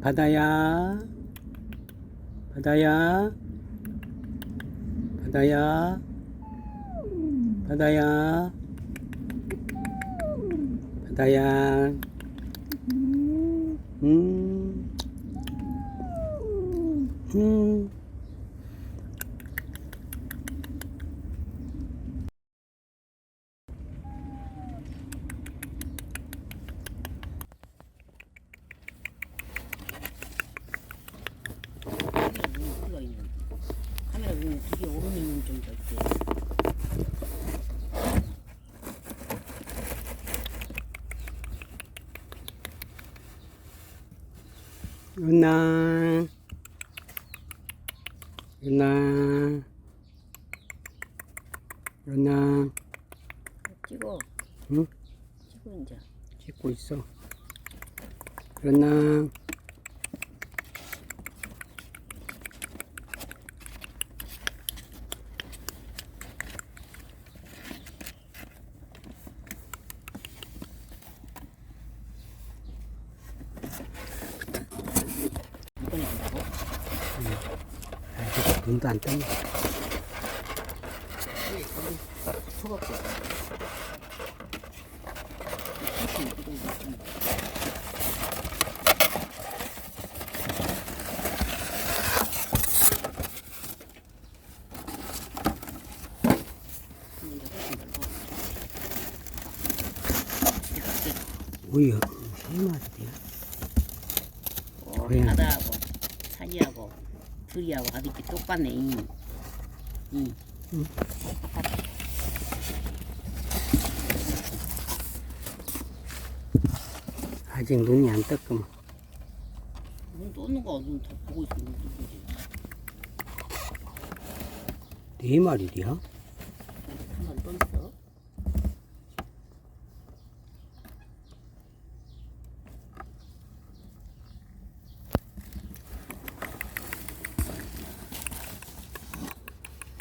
바다야, 바다야, 바다야, 바다야, 바 다야, 음, 음. 카메라 두개 오른 있는 정도 있지. 윤나, 윤나, 윤나, 찍어. 응? 찍어 이제. 찍고 있어. 윤나, 이번에 한다고? 아직 눈도 안 떴네. 오이 세 마리야. 그래. 바다하고 산이하고 둘이하고 아들끼리 똑같네. 이. 이. 아직 눈이 안 떴구만. 눈 떠는 거 눈 다 보고 있어. 눈 뜨지. 네 마리야? 한번 떴어.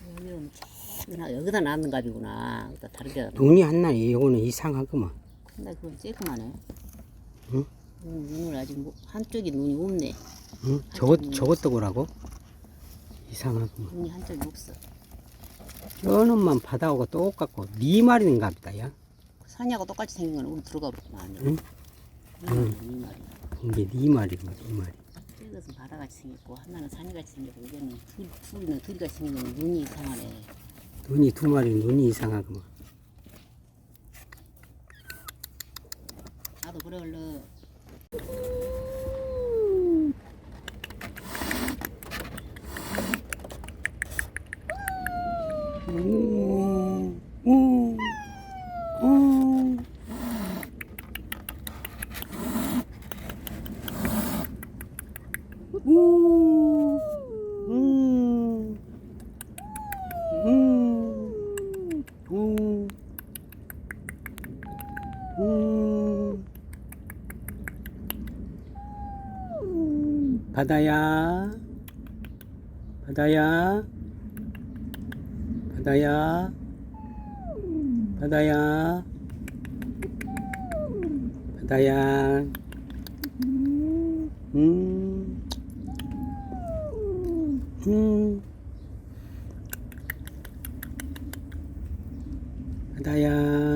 여기는 쬐끈하 여기다 낳는 갑이구나. 여기다 다르게 눈이 안 나네. 이거는 이상하구만. 근데 그건 쬐끔하네. 응? 눈, 눈을 아직 뭐- 한쪽이 눈이 없네. 응? 저것 저것도 보라고? 이상하구만. 눈이 한쪽이 없어. 저놈만 바다하고 똑같고 네 마리인가 보다 야. 산이하고 똑같이 생긴 건 우리 들어가 보면 안 돼. 응? 응. 이 말이야. 이게 네 마리고 네 마리. 이것은 바다같이 생겼고 하나는 산이같이 생겼고 이거는 둘, 둘이는 둘이같이 생긴 건 눈이 이상하네. 눈이 두 마리 눈이 이상하구만. 나도 그래 얼른. 오, 음, 음, 오, 음. 바다야, 바다야, 바다야, 바다야, 바다야, 음, 음, 바다야,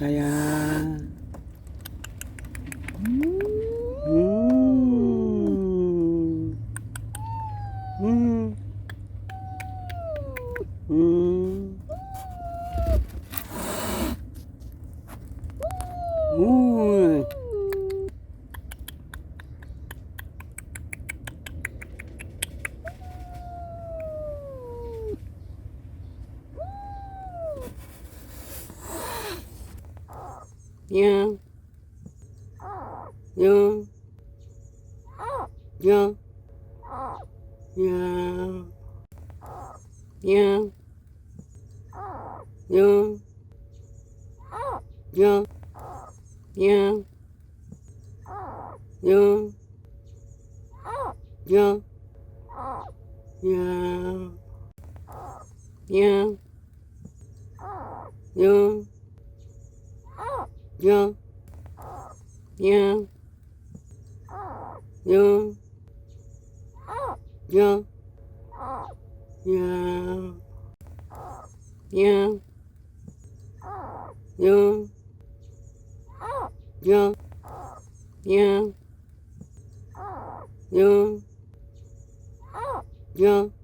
바다야, 음, nha nha nha nha nha nha nha nha nha nha nha nha nha nhá nhá nhá nhá nhá nhá nhá nhá nhá nhá nhá